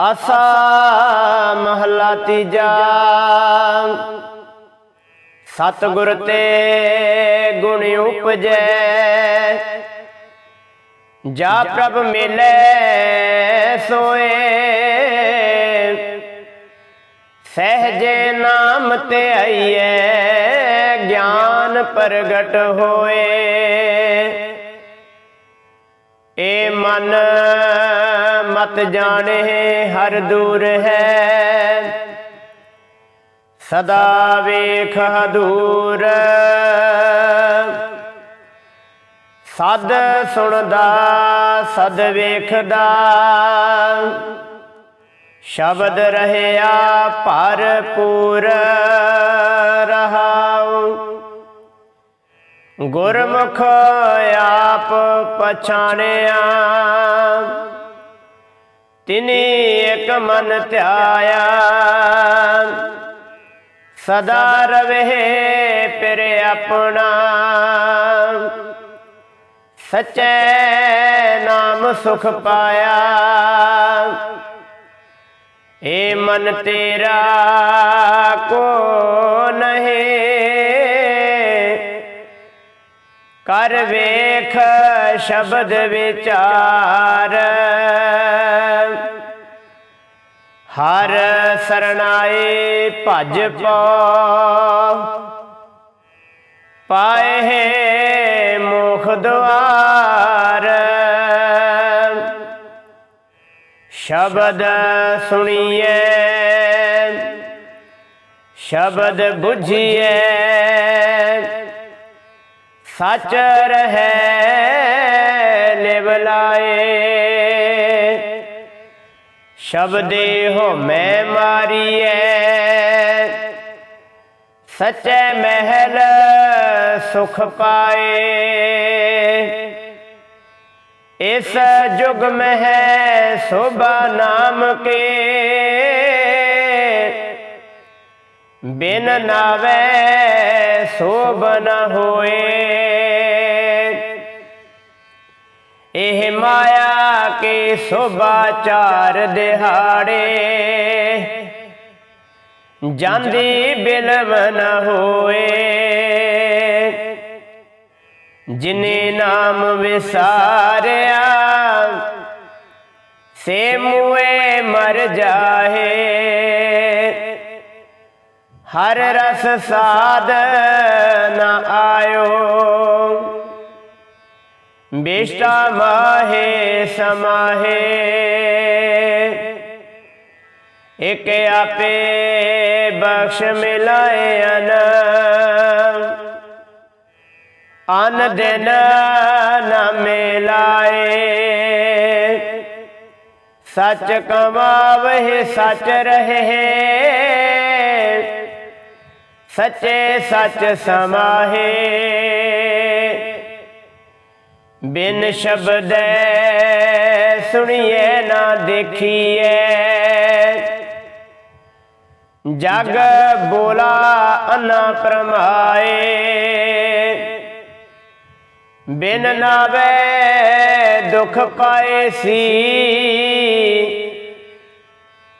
ਆਸਾ ਮਹਲਾ ਤੀਜਾ। ਸਤਿਗੁਰ ਤੇ ਗੁਣ ਉਪਜੈ। ਜਾ ਪ੍ਰਭ ਮਿਲੇ ਸੋਏ। ਸਹਜੇ ਨਾਮ ਤੇ ਆਈਐ ਗਿਆਨ ਪ੍ਰਗਟ ਹੋਏ। ਏ ਮਨ ਮਤ ਜਾਣੇ ਹਰ ਦੂਰ ਹੈ। ਸਦਾ ਵੇਖ ਹਦੂਰ। ਸਦ ਸੁਣਦਾ, ਸਦ ਵੇਖਦਾ। ਸ਼ਬਦ ਰਹਿਆ ਭਰਪੂਰ ਰਹਾਉ। ਗੁਰਮੁਖ ਆਪ ਪਛਾਣਿਆ। ਤਿਨੀ ਇੱਕ ਮਨ ਧਿਆਇਆ। ਸਦਾ ਰਵੇ ਪਿਰ ਆਪਣਾ। ਸਚੈ ਨਾਮ ਸੁਖ ਪਾਇਆ। ਏ ਮਨ ਤੇਰਾ ਕੋ ਨਹੀਂ। ਕਰ ਵੇਖ ਸ਼ਬਦ ਵਿਚਾਰ। ਹਰ ਸਰਣਾਏ ਭਜ ਪੋ। ਪਾਏ ਹੈ ਮੁਖ ਦੁਆਰ। ਸ਼ਬਦ ਸੁਣੀਏ ਸ਼ਬਦ ਬੁਝੀਏ ਸੱਚ ਰਹੈ, ਲਿਵ ਲਾਏ। ਸ਼ਬਦੇ ਹੋ ਮੈਂ ਮਾਰੀਐ। ਸਚੈ ਮਹਿਲ ਸੁਖ ਪਾਏ। ਇਸ ਜੁਗ ਮਹਿ ਸੋਭਾ ਨਾਮ ਕੇ। ਬਿਨ ਨਾਵੇ ਸੋਭ ਨ ਹੋਏ। ਇਹ ਮਾਇਆ ਕੇ ਸੋਭਾ ਚਾਰ ਦਿਹਾੜੇ। ਜਾਂਦੀ ਬਿਲਮ ਨ ਹੋਏ। ਜਿਨੇ ਨਾਮ ਵਿਸਾਰਿਆ, ਸੇ ਮੂਏ ਮਰ ਜਾਏ ਹਰ ਰਸ ਸਾਧ ਨ ਆਇਓ। ਬਿਸ਼ਟਾ ਮਾਹੇ ਸਮਾਹੇ। ਇਕ ਆਪੇ ਬਖਸ਼ ਮਿਲਾਏ ਅਨ। ਅਨ ਦਿਨ ਨ ਮਿਲਾਏ। ਸੱਚ ਕਮਾਵਹਿ, ਸੱਚ ਰਹੇ। ਸੱਚੇ ਸੱਚ ਸਮਾਹੇ। ਬਿਨ ਸ਼ਬਦ ਸੁਣੀਏ ਨਾ ਦੇਖੀਏ। ਜਗ ਬੋਲਾ ਅਨਾ ਪ੍ਰਮਾਏ। ਬਿਨ ਨਾਵੇ ਦੁਖ ਪਾਏ ਸੀ।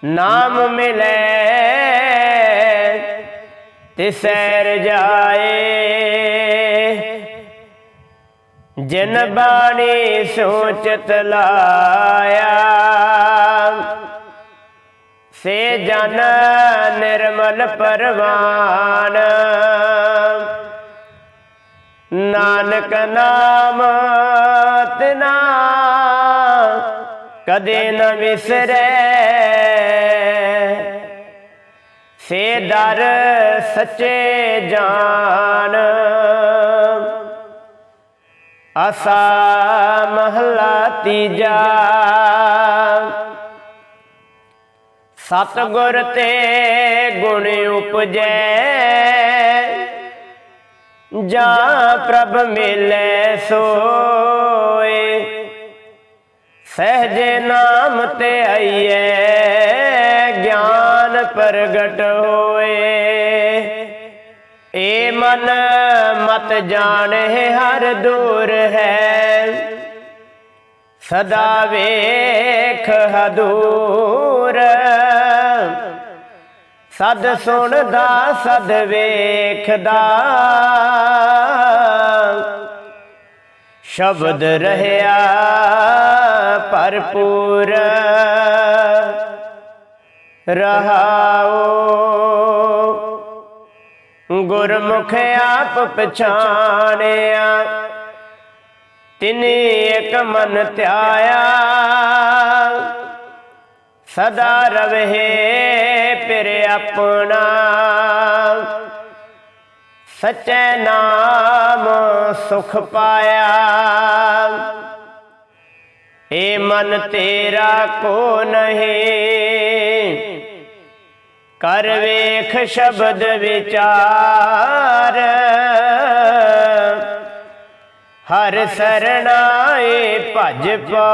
ਨਾਮ ਮਿਲੇ ਤਿਸੈਰ ਜਾਏ। ਜਿਨ ਬਾਣੀ ਸੋਚਤ ਲਾਇਆ, ਸੇ ਜਨ ਨਿਰਮਲ ਪਰਵਾਨ। ਨਾਨਕ ਨਾਮ ਤਿਨਾ ਕਦੇ ਨ ਵਿਸਰੈ। ਸੇ ਦਰ ਸੱਚੇ ਜਾਨ। ਆਸਾ ਮਹਲਾ ਤੀਜਾ। ਸਤਗੁਰ ਤੇ ਗੁਣ ਉਪਜੈ। ਜਾਂ ਪ੍ਰਭ ਮਿਲੇ ਸੋਏ। ਸਹਜੇ ਨਾਮ ਤੇ ਆਈਐ ਗਿਆਨ ਪ੍ਰਗਟ ਹੋਏ। ਏ ਮਨ ਮਤ ਜਾਣੇ ਹਰ ਦੂਰ ਹੈ। ਸਦਾ ਵੇਖ ਹਦੂਰ। ਸਦ ਸੁਣਦਾ, ਸਦ ਵੇਖਦਾ। ਸ਼ਬਦ ਰਹਿਆ ਭਰਪੂਰ। ਰਹਾਓ। ਗੁਰਮੁਖ ਆਪ ਪਛਾਣਿਆ। ਤਿਨੇ ਇੱਕ ਮਨ ਧਿਆਇਆ। ਸਦਾ ਰਵਹਿ ਪਿਰ ਆਪਣਾ। ਸਚੈ ਨਾਮ ਸੁਖ ਪਾਇਆ। ਏ ਮਨ ਤੇਰਾ ਕੋ ਨਹੀਂ। ਕਰ ਵੇਖ ਸ਼ਬਦ ਵਿਚਾਰ। ਹਰ ਸਰਣਾਏ ਭਜ ਪਾ।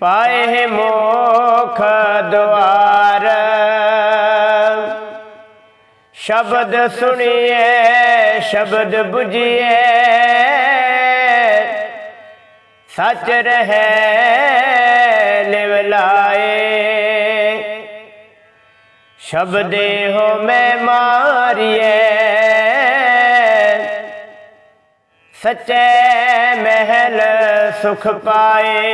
ਪਾਏ ਮੋਖ ਦੁਆਰ ਸ਼ਬਦ ਸੁਣੀਏ ਸ਼ਬਦ 부ਝੀਏ ਸੱਚ ਰਹੈ ਲਿਵ ਲਾਏ। ਸ਼ਬਦੇ ਹੋ ਮੈਂ ਮਾਰੀਏ ਸੱਚੇ ਮਹਿਲ ਸੁਖ ਪਾਏ।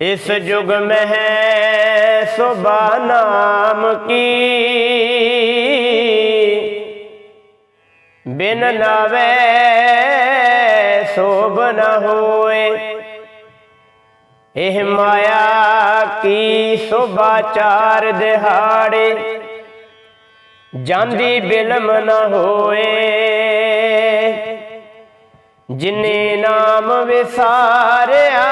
ਇਸ ਜੁਗ ਮਹਿ ਸੁਭਾ ਨਾਮ ਕੀ। ਬਿਨ ਨਾਵੇ ਸੋਭ ਨ ਹੋਏ। ਇਹ ਮਾਇਆ ਕੀ ਸੁਬਾ ਚਾਰ ਦਿਹਾੜੇ? ਜਾਂਦੀ ਬਿਲਮ ਨ ਹੋਏ। ਜਿਨੇ ਨਾਮ ਵਿਸਾਰਿਆ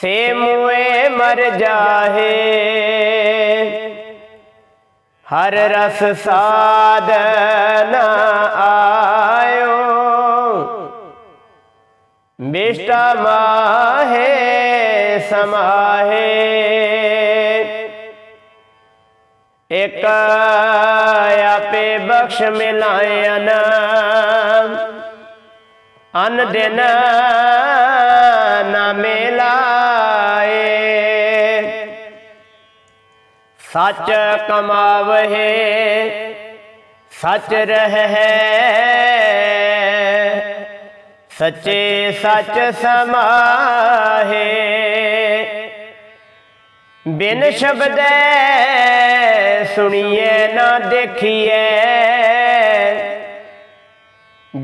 ਸੇ ਮੁਏ ਮਰ ਜਾਹੇ। ਹਰ ਰਸ ਸਾਧਨ ਬਿਸ਼ਟਾ ਮਾਹੇ ਸਮਾਹੇ। ਇਕ ਆਪੇ ਬਖਸ਼ ਮਿਲਾਇਨ ਅਨ ਦਿਨ ਨਾ ਮਿਲਾਏ। ਸੱਚ ਕਮਾਵਹਿ ਸੱਚ ਰਹੈ ਸੱਚੇ ਸੱਚ ਸਮਾਹੇ। ਬਿਨ ਸ਼ਬਦੈ ਸੁਣੀਏ, ਨਾ ਦੇਖੀਏ।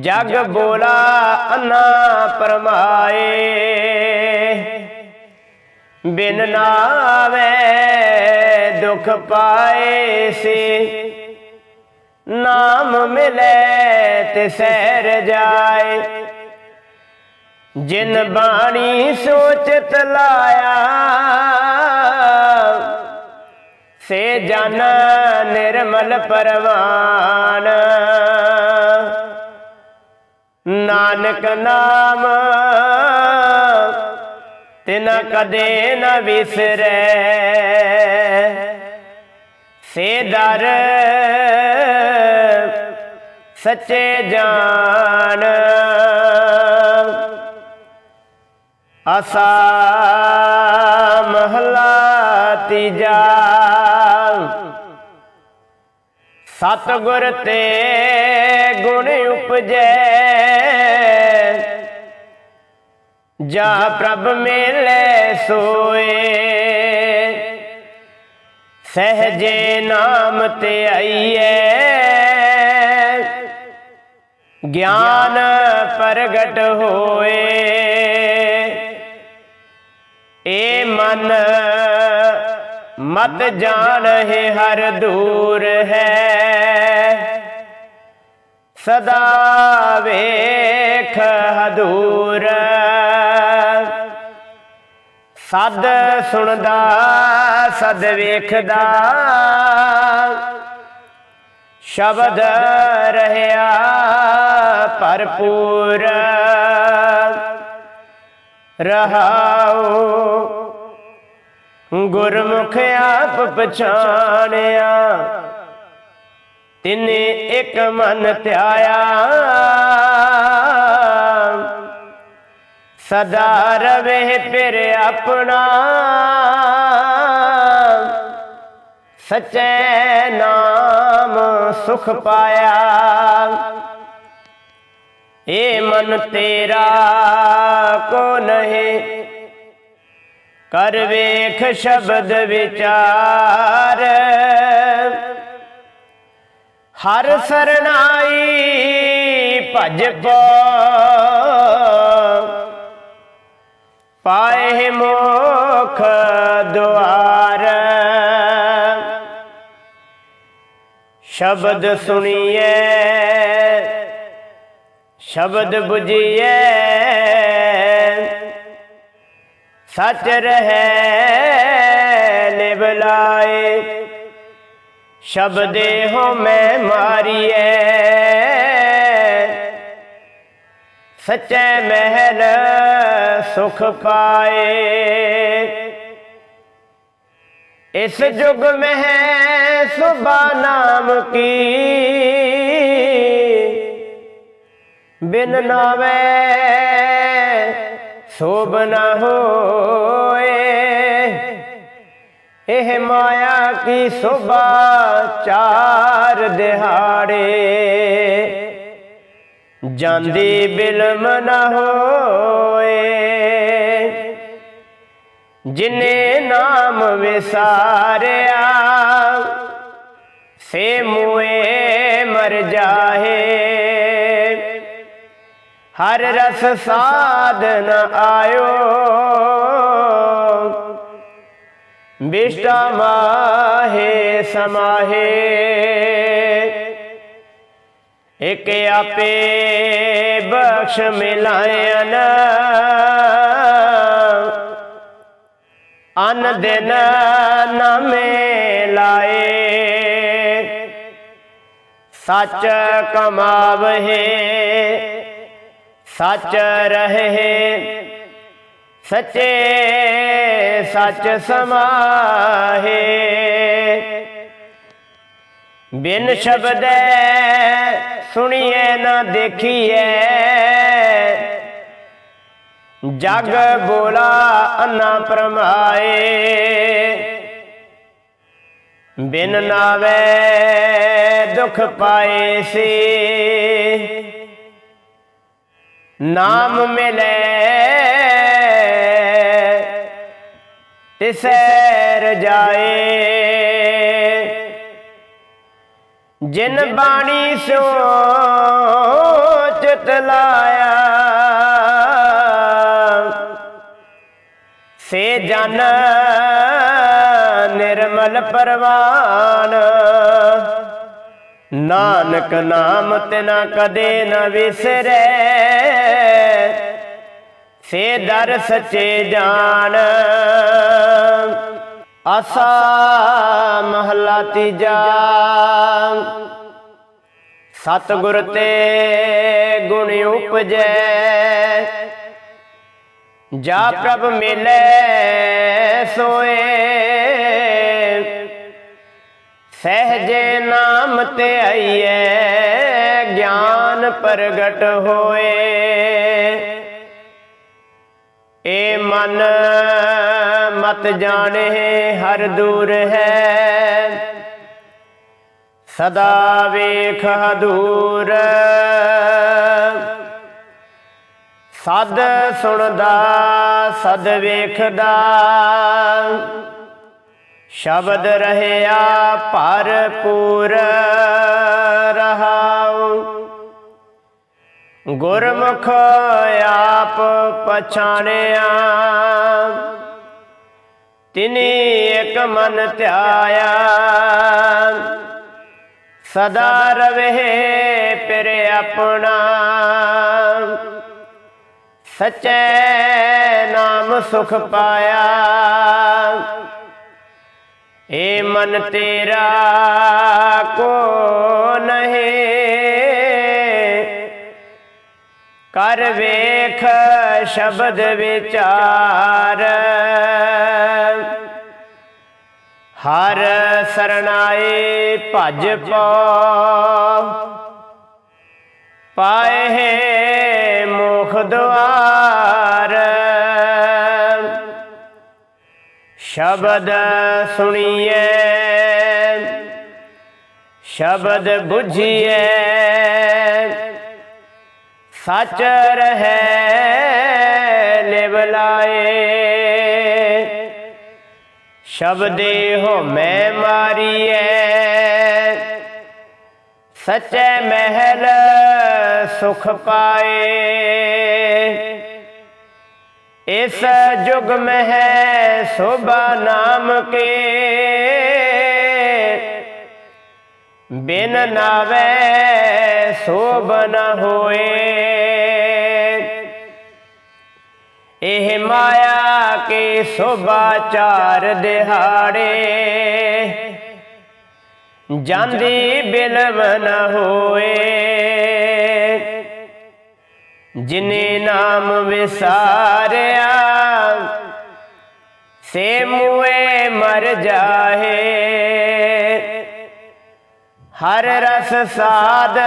ਜਗ ਬੋਲਾ ਅਨਾ ਪਰਮਾਏ। ਬਿਨ ਨਾਵੇ ਦੁਖ ਪਾਏ ਸੀ। ਨਾਮ ਮਿਲੇ ਤੇ ਸਹਿਰ ਜਾਏ। ਜਿਨ ਬਾਣੀ ਸੋਚਤ ਲਾਇਆ, ਸੇ ਜਨ ਨਿਰਮਲ ਪਰਵਾਨ। ਨਾਨਕ ਨਾਮ ਤਿਨ ਕਦੇ ਨ ਵਿਸਰੈ, ਸੇ ਦਰ ਸੱਚੇ ਜਾਣ ਅਸਾ ਮਹਲਾ ਤੀਜਾ। ਸਤ ਤੇ ਗੁਣ ਉਪਜੈ। ਜਾ ਪ੍ਰਭ ਮੇਲੇ ਸੋਏ। ਸਹਜੇ ਨਾਮ ਤੇ ਆਈਏ ਗਿਆਨ ਪ੍ਰਗਟ ਹੋਏ। ਏ ਮਨ, ਮਤ ਜਾਣਹਿ ਹਰ ਦੂਰ ਹੈ। ਸਦਾ ਵੇਖ ਹਦੂਰ। ਸਦ ਸੁਣਦਾ, ਸਦ ਵੇਖਦਾ। ਸ਼ਬਦ ਰਹਿਆ ਭਰਪੂਰ। ਰਹਾਉ ਗੁਰਮੁਖ ਆਪ ਪਛਾਣਿਆ। ਤਿਨੇ ਇੱਕ ਮਨ ਧਿਆਇਆ। ਸਦਾ ਰਵੇ ਫਿਰ ਆਪਣਾ। ਸਚੈ ਨਾਮ ਸੁਖ ਪਾਇਆ। ਏ ਮਨ ਤੇਰਾ ਕੋ ਨਹੀਂ ਕਰ ਵੇਖ ਸ਼ਬਦ ਵਿਚਾਰ। ਹਰ ਸਰਣਾਈ ਭਜ ਪੋ ਪਾਏ ਮੋਖ ਦੁਆਰ। ਸ਼ਬਦ ਸੁਣੀਏ ਸ਼ਬਦ 부ਜੀਏ ਸੱਚ ਰਹੈ ਨਿਬਲਾਏ ਸ਼ਬਦੇ ਹੋ ਮੈਂ ਮਾਰੀਏ ਸੱਚੇ ਮਹਿਲ ਸੁਖ ਪਾਏ। ਇਸ ਜੁਗ ਮਹਿ ਸੁਬਾ ਨਾਮ ਕੀ? ਬਿਨ ਨਾਵੇ ਸੋਭ ਨਾ ਹੋਏ। ਇਹ ਮਾਇਆ ਕੀ ਸੋਭਾ ਚਾਰ ਦਿਹਾੜੇ। ਜਾਂਦੀ ਬਿਲਮ ਨਾ ਹੋਏ। ਜਿਨੇ ਨਾਮ ਵਿਸਾਰਿਆ, ਸੇ ਮੂਏ ਮਰ ਜਾਹੇ। ਹਰ ਰਸ ਸਾਧਨ ਆਇਓ। ਬਿਸ਼ਟਾ ਮਾਹੇ ਸਮਾਹੇ। ਇਕ ਆਪੇ ਬਖਸ਼ ਮਿਲਾਇਨ ਅਨ ਦਿਨ ਨਮੇ ਲਾਏ। ਸੱਚ ਕਮਾਵਹਿ। ਸੱਚ ਰਹੇ, ਸੱਚੇ ਸੱਚ ਸਮਾਹੇ। ਬਿਨ ਸ਼ਬਦੈ ਸੁਣੀਏ, ਨਾ ਦੇਖੀਏ। ਜਗ ਬੋਲਾ ਅੰਨਾ ਪਰਮਾਏ। ਬਿਨ ਨਾਵੇ ਦੁਖ ਪਾਏ ਸੀ। ਨਾਮ ਮਿਲੇ ਤਿਸੈ ਰਜਾਏ ਜਿਨ ਬਾਣੀ ਸੋਚ ਤਲਾਇਆ ਸੇ ਜਨ ਨਿਰਮਲ ਪਰਵਾਨ। ਨਾਨਕ ਨਾਮ ਤਿਨਾ ਕਦੇ ਨਾ ਵਿਸਰੈ। ਸੇ ਦਰ ਸੱਚੇ ਜਾਣ ਆਸਾ ਮਹਲਾ ਤੀਜਾ। ਸਤਿਗੁਰ ਤੇ ਗੁਣ ਉਪਜੈ। ਜਾ ਪ੍ਰਭ ਮਿਲੇ ਸੋਏ। ਸਹਜੇ ਨਾਮ ਤੇ ਆਈਐ, ਗਿਆਨ ਪ੍ਰਗਟ ਹੋਏ। ਏ ਮਨ ਮਤ ਜਾਣੇ, ਹਰ ਦੂਰ ਹੈ। ਸਦਾ ਵੇਖ ਹਦੂਰ। ਸਦ ਸੁਣਦਾ, ਸਦ ਵੇਖਦਾ। ਸ਼ਬਦ ਰਹਿਆ ਭਰਪੂਰ ਰਹਾਉ। ਗੁਰਮੁਖ ਆਪ ਪਛਾਣਿਆ। ਤਿਨੀ ਇੱਕ ਮਨ ਧਿਆਇਆ। ਸਦਾ ਰਵੇ ਪਿਰ ਆਪਣਾ। ਸਚੈ ਨਾਮ ਸੁਖ ਪਾਇਆ। ਏ ਮਨ ਤੇਰਾ ਕੋ ਨਹੀਂ ਕਰ ਵੇਖ ਸ਼ਬਦ ਵਿਚਾਰ। ਹਰ ਸਰਣਾਏ ਭਜ ਪਉ। ਪਾਏ ਹੈ ਮੁਖ ਦੁਆਰ। ਸ਼ਬਦ ਸੁਣੀਏ ਸ਼ਬਦ 부ਝੀਏ ਸੱਚ ਰਹੈ ਲਿਵ ਲਾਏ। ਸ਼ਬਦੇ ਹੋ ਮੈਂ ਮਾਰੀਏ ਸਚੈ ਮਹਿਲ ਸੁਖ ਪਾਏ। ਇਸ ਜੁਗ ਮਹਿ ਸੋਭਾ ਨਾਮ ਕੇ। ਬਿਨ ਨਾਵੇ ਸੋਭ ਨ ਹੋਏ। ਇਹ ਮਾਇਆ ਕੇ ਸੋਭਾ ਚਾਰ ਦਿਹਾੜੇ। ਜਾਂਦੀ ਬਿਲਮ ਨ ਹੋਏ। ਜਿਨੇ ਨਾਮ ਵਿਸਾਰਿਆ, ਸੇ ਮੂਏ ਮਰ ਜਾਹੇ। ਹਰ ਰਸ ਸਾਧ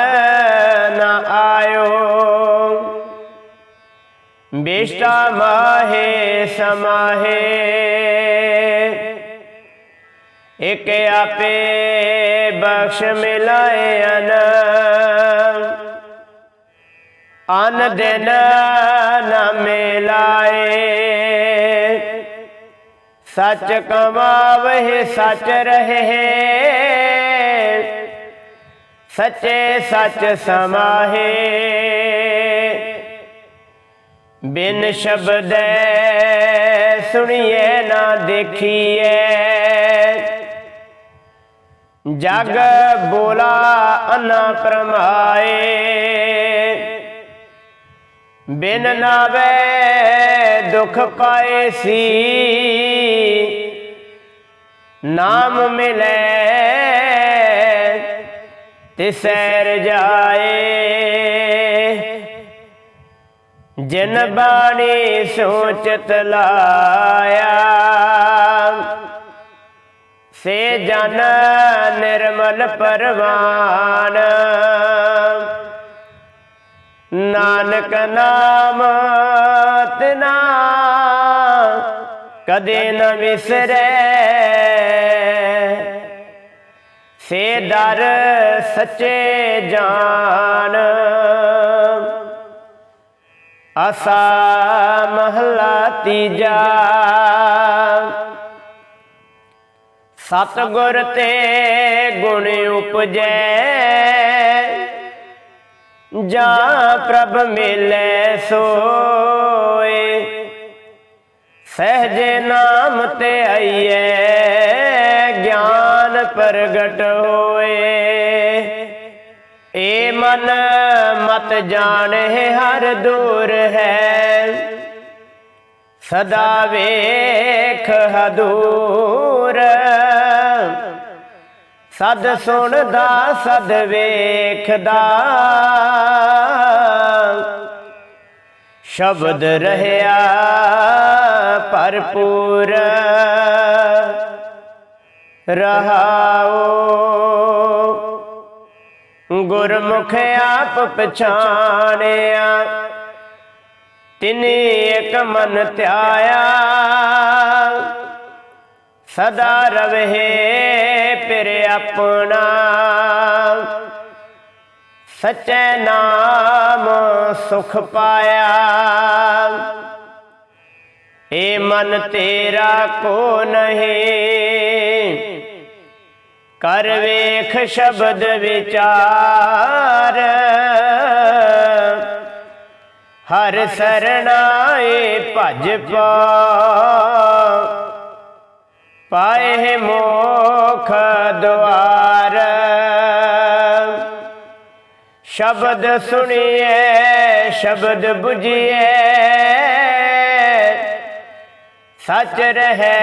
ਨਾ ਆਇਓ। ਬਿਸ਼ਟਾ ਮਾਹੇ ਸਮਾਹੇ। ਇਕ ਆਪੇ ਬਖਸ਼ ਮਿਲਾਏ ਅਨ ਅਨ ਦਿਨ ਨ ਮਿਲਾਏ। ਸੱਚ ਕਮਾਵਹਿ ਸੱਚ ਰਹੇ। ਸੱਚੇ ਸੱਚ ਸਮਾਹੇ। ਬਿਨ ਸ਼ਬਦੈ ਸੁਣੀਏ ਨਾ ਦੇਖੀਏ। ਜਗ ਬੋਲਾ ਅਨਾ ਪਰਮਾਏ। ਬਿਨ ਨਾਵੇ ਦੁਖ ਪਾਏ ਸੀ। ਨਾਮ ਮਿਲੇ ਤਿਸੈਰ ਜਾਏ। ਜਨ ਬਾਣੀ ਸੋਚਤ ਲਾਇਆ, ਸੇ ਜਨ ਨਿਰਮਲ ਪਰਵਾਨ। ਨਾਨਕ ਨਾਮ ਤਿਨਾ ਕਦੇ ਨ ਵਿਸਰੈ। ਸੇ ਦਰ ਸੱਚੇ ਜਾਨ। ਆਸਾ ਮਹਲਾ ਤੀਜਾ। ਸਤਗੁਰ ਤੇ ਗੁਣ ਉਪਜੈ। ਜਾ ਪ੍ਰਭ ਮਿਲੇ ਸੋਏ। ਸਹਜੇ ਨਾਮ ਤੇ ਆਈਏ, ਗਿਆਨ ਪ੍ਰਗਟ ਹੋਏ। ਏ ਮਨ ਮਤ ਜਾਣੇ, ਹਰ ਦੂਰ ਹੈ। ਸਦਾ ਵੇਖ, ਹਦੂਰ। ਸਦ ਸੁਣਦਾ ਸਦ ਵੇਖਦਾ। ਸ਼ਬਦ ਰਹਿਆ ਭਰਪੂਰ। ਰਹਾਓ। ਗੁਰਮੁਖ ਆਪ ਪਛਾਣਿਆ। ਤਿਨੇ ਇੱਕ ਮਨ ਧਿਆਇਆ। ਸਦਾ ਰਵਹਿ ਪਿਰ ਆਪਣਾ। ਸਚੈ ਨਾਮ ਸੁਖ ਪਾਇਆ। ਏ ਮਨ ਤੇਰਾ ਕੋ ਨਹੀਂ। ਕਰ ਵੇਖ ਸ਼ਬਦ ਵਿਚਾਰ। ਹਰ ਸਰਣਾਏ ਭਜ ਪਾ ਪਾਏ ਮੋਖ ਦੁਆਰ। ਸ਼ਬਦ ਸੁਣੀਏ ਸ਼ਬਦ 부ਝੀਏ ਸੱਚ ਰਹੈ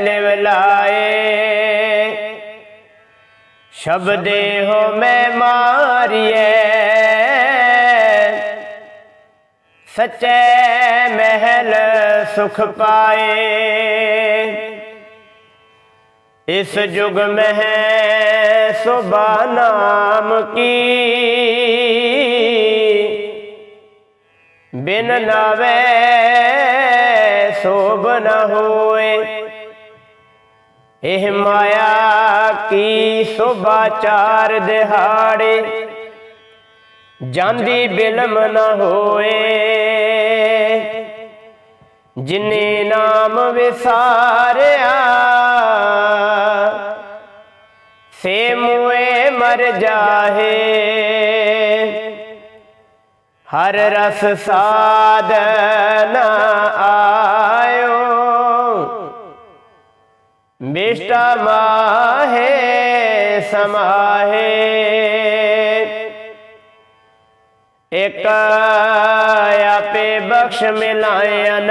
ਲਿਵ ਲਾਏ। ਸ਼ਬਦੇ ਹੋ ਮੈਂ ਮਾਰੀਏ। ਸਚੈ ਮਹਿਲ ਸੁਖ ਪਾਏ। ਇਸ ਯੁਗ ਮਹਿ ਸੁਬਾ ਨਾਮ ਕੀ। ਬਿਨ ਨਾਵੇ ਸੋਭ ਨ ਹੋਏ। ਇਹ ਮਾਇਆ ਕੀ ਸੁਬਾ ਚਾਰ ਦਿਹਾੜੇ। ਜਾਂਦੀ ਬਿਲਮ ਨ ਹੋਏ। ਜਿਨੇ ਨਾਮ ਵਿਸਾਰਿਆ ਸੇ ਮੁਏ ਮਰ ਜਾਹੇ। ਹਰ ਰਸ ਸਾਧਨ ਆਇਓ। ਬਿਸ਼ਟਾ ਮਾਹੇ ਸਮਾਹੇ। ਇਕ ਆਪੇ ਬਖਸ਼ ਮਿਲਾਇਨ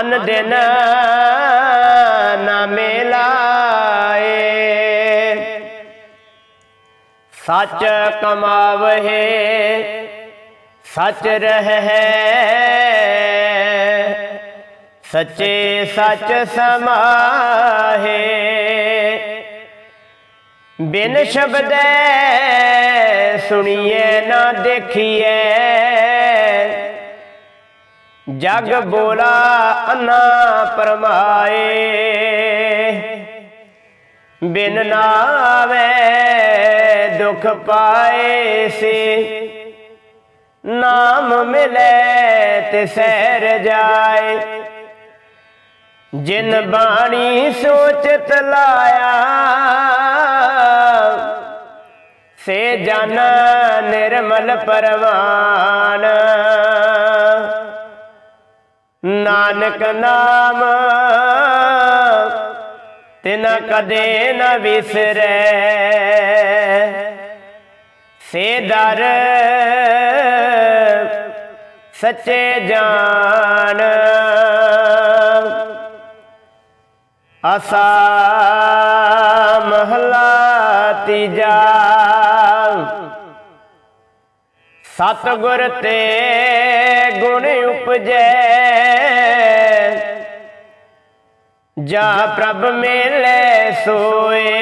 ਅਨ। ਦਿਨ ਨਾ ਮਿਲਾਏ। ਸੱਚ ਕਮਾਵਹਿ, ਸੱਚ ਰਹਿ ਸੱਚੇ ਸੱਚ ਸਮਾਹੇ। ਬਿਨ ਸ਼ਬਦੈ ਸੁਣੀਏ ਨਾ ਦੇਖੀਏ। ਜਗ ਬੋਲਾ ਅਨਾ ਪਰਮਾਏ। ਬਿਨ ਨਾਵੇ ਦੁਖ ਪਾਏ ਸੇ। ਨਾਮ ਮਿਲੇ ਤੇ ਸਹਿਰ ਜਾਏ। ਜਿਨ ਬਾਣੀ ਸੋਚਤ ਲਾਇਆ ਸੇ ਜਨ ਨਿਰਮਲ ਪਰਵਾਨ। ਨਾਨਕ ਨਾਮ ਤਿਨ ਕਦੇ ਨਾ ਵਿਸਰੈ। ਸੇ ਦਰ ਸੱਚੇ ਜਾਣ ਅਸਾ ਮਹਲਾ ਤੀਜਾ। ਸਤਗੁਰ ਤੇ ਗੁਣ ਉਪਜੈ। ਜਾ ਪ੍ਰਭ ਮੇਲੇ ਸੋਏ।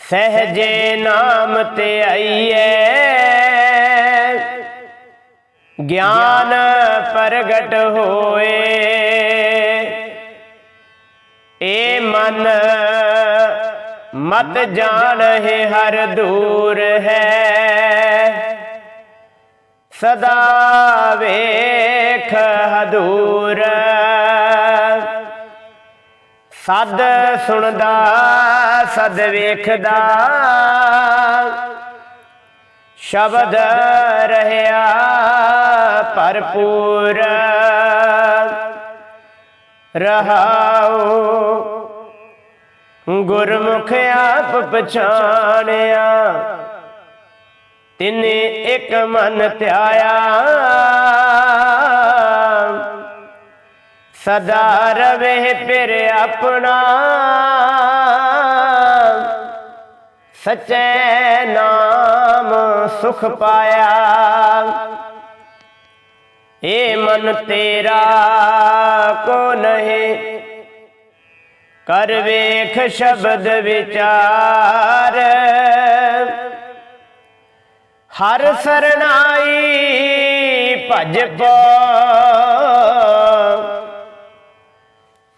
ਸਹਜੇ ਨਾਮ ਤੇ ਆਈਐ। ਗਿਆਨ ਪ੍ਰਗਟ ਹੋਏ। ਏ ਮਨ ਮਤ ਜਾਣ ਹੈ ਹਰ ਦੂਰ ਹੈ। ਸਦਾ ਵੇਖ ਹਦੂਰ। ਸਦ ਸੁਣਦਾ, ਸਦ ਵੇਖਦਾ। ਸ਼ਬਦ ਰਹਿਆ ਭਰਪੂਰ। ਰਹਾਉ ਗੁਰਮੁਖ ਆਪ ਪਛਾਣਿਆ। ਤਿਨੇ ਇੱਕ ਮਨ ਧਿਆਇਆ। ਸਦਾ ਰਵੇ ਫਿਰ ਆਪਣਾ। ਸਚੈ ਨਾਮ ਸੁਖ ਪਾਇਆ। ਏ ਮਨ ਤੇਰਾ ਕੋ ਨਹੀਂ। ਕਰ ਵੇਖ ਸ਼ਬਦ ਵਿਚਾਰ। ਹਰ ਸਰਨਾਈ ਭਜ ਪੋ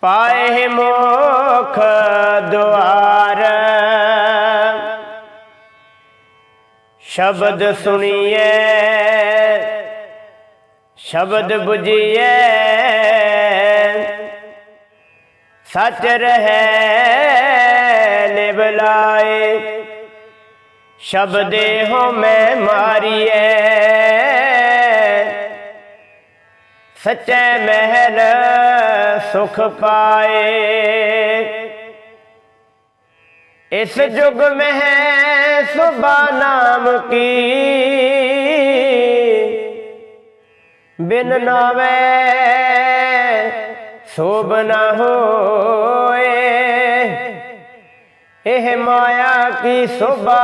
ਪਾਏ ਮੋਖ ਦੁਆਰ। ਸ਼ਬਦ ਸੁਣੀਏ ਸ਼ਬਦ 부ਜੀਏ ਸੱਚ ਰਹੈ ਨਿਬਲਾਏ ਸ਼ਬਦੇ ਹੋ ਮੈਂ ਮਾਰੀਏ ਸੱਚੇ ਮਹਿਲ ਸੁਖ ਪਾਏ। ਇਸ ਜੁਗ ਮਹਿ ਸੁਬਾ ਨਾਮ ਕੀ। ਬਿਨ ਨਾਵੇ ਸੋਭ ਨਾ ਹੋਏ। ਇਹ ਮਾਇਆ ਕੀ ਸੋਭਾ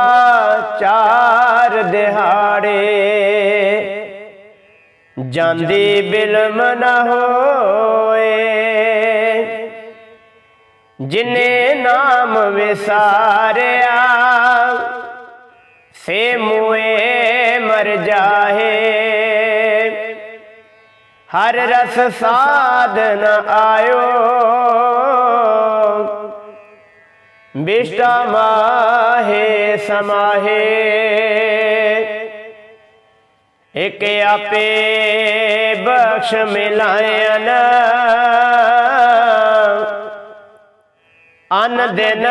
ਚਾਰ ਦਿਹਾੜੇ। ਜਾਂਦੀ ਬਿਲਮ ਨਾ ਹੋਏ। ਜਿਨੇ ਨਾਮ ਵਿਸਾਰਿਆ, ਸੇ ਮੂਏ ਮਰ ਜਾਹੇ। ਹਰ ਰਸ ਸਾਧਨ ਆਇਓ। ਬਿਸ਼ਟਾ ਮਾਹੇ ਸਮਾਹੇ। ਇਕ ਆਪੇ ਬਖਸ਼ ਮਿਲਾਇਨ। ਅਨ ਦਿਨ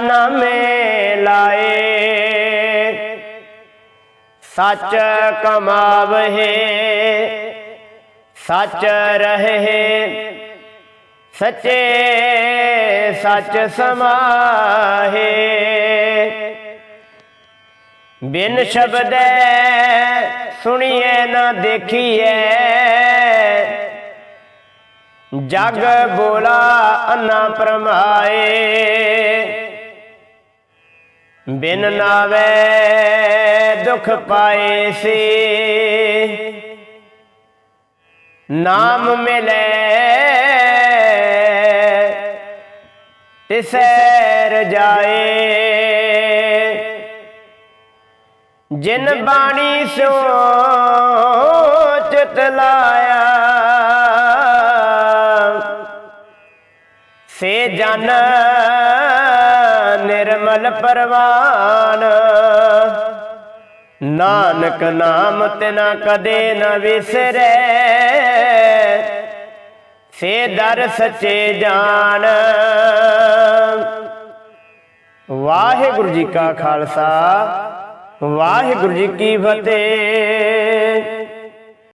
ਨਮੇ ਲਾਏ। ਸੱਚ ਕਮਾਵਹਿ। ਸੱਚ ਰਹੇ, ਸੱਚੇ ਸੱਚ ਸਮਾਹੇ। ਬਿਨ ਸ਼ਬਦੈ ਸੁਣੀਏ ਨਾ ਦੇਖੀਏ ਜਗ ਬੋਲਾ ਅੰਨਾ ਪ੍ਰਮਾਏ। ਬਿਨ ਨਾਵੇ ਦੁਖ ਪਾਏ ਸੀ। ਨਾਮ ਮਿਲੇ ਤਿਸੈ ਰਜਾਏ ਜਿਨ ਬਾਣੀ ਸੋਚਤ ਲਾਇਆ ਸੇ ਜਨ ਨਿਰਮਲ ਪਰਵਾਨ। ਨਾਨਕ ਨਾਮ ਤਿਨਾ ਕਦੇ ਨ ਵਿਸਰੈ। ਸੇ ਦਰ ਸੱਚੇ ਜਾਣ ਵਾਹਿਗੁਰੂ ਜੀ ਕਾ ਖਾਲਸਾ ਵਾਹਿਗੁਰੂ ਜੀ ਕੀ ਫਤਿਹ।